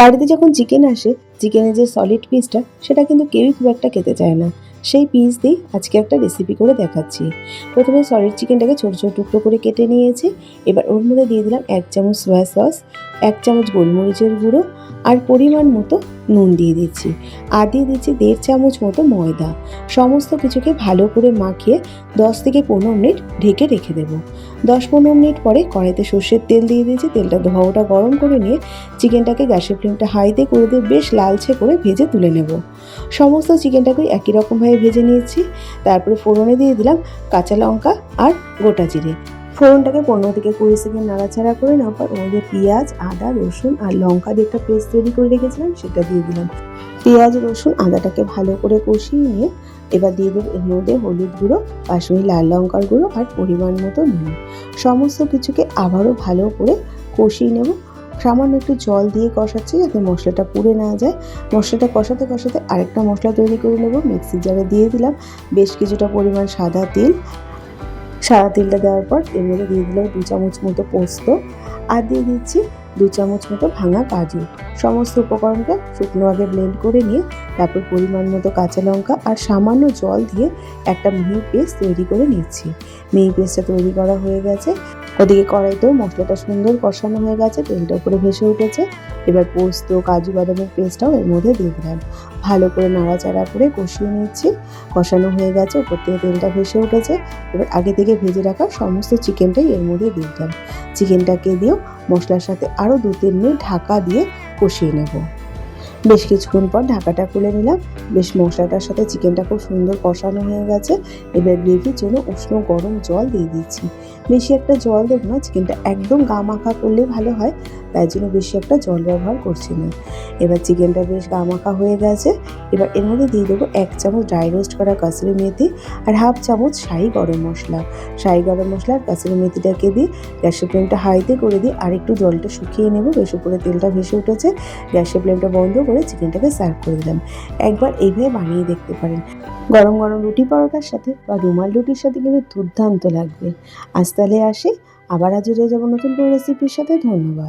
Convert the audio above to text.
বাড়িতে যখন চিকেন আসে চিকেনের যে সলিড পিসটা সেটা কিন্তু কেউই খুব একটা খেতে চায় না। সেই পিস দিয়েই আজকে একটা রেসিপি করে দেখাচ্ছি। প্রথমে সলিড চিকেনটাকে ছোটো ছোটো টুকরো করে কেটে নিয়েছি। এবার ওর মধ্যে দিয়ে দিলাম এক চামচ সয়া সস এক চামচ গোলমরিচের গুঁড়ো আর পরিমাণ মতো নুন দিয়ে দিচ্ছি। আর দিয়ে দিচ্ছি দেড় চামচ মতো ময়দা। সমস্ত কিছুকে ভালো করে মাখিয়ে দশ থেকে পনেরো মিনিট ঢেকে রেখে দেবো। দশ পনেরো মিনিট পরে কড়াইতে সর্ষের তেল দিয়ে দিয়েছি। তেলটা ধোয়াটা গরম করে নিয়ে চিকেনটাকে গ্যাসের ফ্লেমটা হাইতে করে দিয়ে বেশ লালচে করে ভেজে তুলে নেব। সমস্ত চিকেনটাকে একই রকমভাবে ভেজে নিয়েছি। তারপরে ফোড়নে দিয়ে দিলাম কাঁচা লঙ্কা আর গোটা জিরে। ফোড়নটাকে পনেরো থেকে কুড়ি সেকেন্ড নাড়াচাড়া করে নেওয়ার পর মধ্যে পেঁয়াজ, আদা, রসুন আর লঙ্কা দিয়ে একটা পেস্ট তৈরি করে রেখেছিলাম সেটা দিয়ে দিলাম। পেঁয়াজ, রসুন, আদাটাকে ভালো করে কষিয়ে নিয়ে এবার দিয়ে দেবো এর মধ্যে হলুদ গুঁড়ো, কাশ্মীরি লাল লঙ্কার গুঁড়ো আর পরিমাণ মতো নুন। সমস্ত কিছুকে আবারও ভালো করে কষিয়ে নেব। সামান্য একটু জল দিয়ে কষাচ্ছি যাতে মশলাটা পুড়ে না যায়। মশলাটা কষাতে কষাতে আরেকটা মশলা তৈরি করে নেব, মিক্সি জারে দিয়ে দিলাম। বেশ কিছুটা পরিমাণ সাদা তেল সাদা তেলটা দেওয়ার পর এর দিয়ে দিলাম দু চামচ মতো পোস্ত আর দিয়ে দিচ্ছি দু চামচ মতো ভাঙা কাজু। সমস্ত উপকরণকে শুকনো আগে ব্লেন্ড করে নিয়ে তারপর পরিমাণ মতো কাঁচা লঙ্কা আর সামান্য জল দিয়ে একটা মিহি পেস্ট তৈরি করে নিচ্ছি। মিহি পেস্টটা তৈরি করা হয়ে গেছে। ওদিকে কড়াইতেও মশলাটা সুন্দর কষানো হয়ে গেছে, তেলটা উপরে ভেসে উঠেছে। এবার পোস্ত, কাজু, বাদামের পেস্টটাও এর মধ্যে দিয়ে দিলাম। ভালো করে নাড়াচাড়া করে কষিয়ে নিচ্ছি। কষানো হয়ে গেছে, উপর থেকে তেলটা ভেসে উঠেছে। এবার আগে থেকে ভেজে রাখা সমস্ত চিকেনটাই এর মধ্যে দিয়ে দিলাম। চিকেনটাকে দিয়েও মশলার সাথে আরও দু, তিন মিনিট ঢাকা দিয়ে কষিয়ে নেব। বেশ কিছুক্ষণ পর ঢাকাটা খুলে নিলাম। বেশ মশলাটার সাথে চিকেনটা খুব সুন্দর কষানো হয়ে গেছে। এবার গ্রেভির জন্য উষ্ণ গরম জল দিয়ে দিচ্ছি। বেশি একটা জল দেবো না, চিকেনটা একদম গা মাখা করলে ভালো হয়। তাই জন্য বেশি একটা জল ব্যবহার করছি না। এবার চিকেনটা বেশ গা মাখা হয়ে গেছে। এবার এর মধ্যে দিয়ে দেবো এক চামচ ড্রাই রোস্ট করা কাসুরি মেথি আর হাফ চামচ শাহি গরম মশলা। শাহি গরম মশলা আর কাসুরি মেথিটাকে দিই গ্যাসের ফ্লেমটা হাইতে করে দিয়ে আর একটু জলটা শুকিয়ে নেব। বেশ উপরে তেলটা ভেসে উঠেছে। গ্যাসের ফ্লেমটা বন্ধ করে চিকেনটাকে সার্ভ করে দিলাম। একবার এইভাবে বানিয়ে দেখতে পারেন। গরম গরম রুটি পরোটার সাথে বা রুমাল রুটির সাথে কিন্তু দুর্দান্ত লাগবে। আজ তাহলে আসি। আবার হাজির হয়ে যাব নতুন করে রেসিপির সাথে। ধন্যবাদ।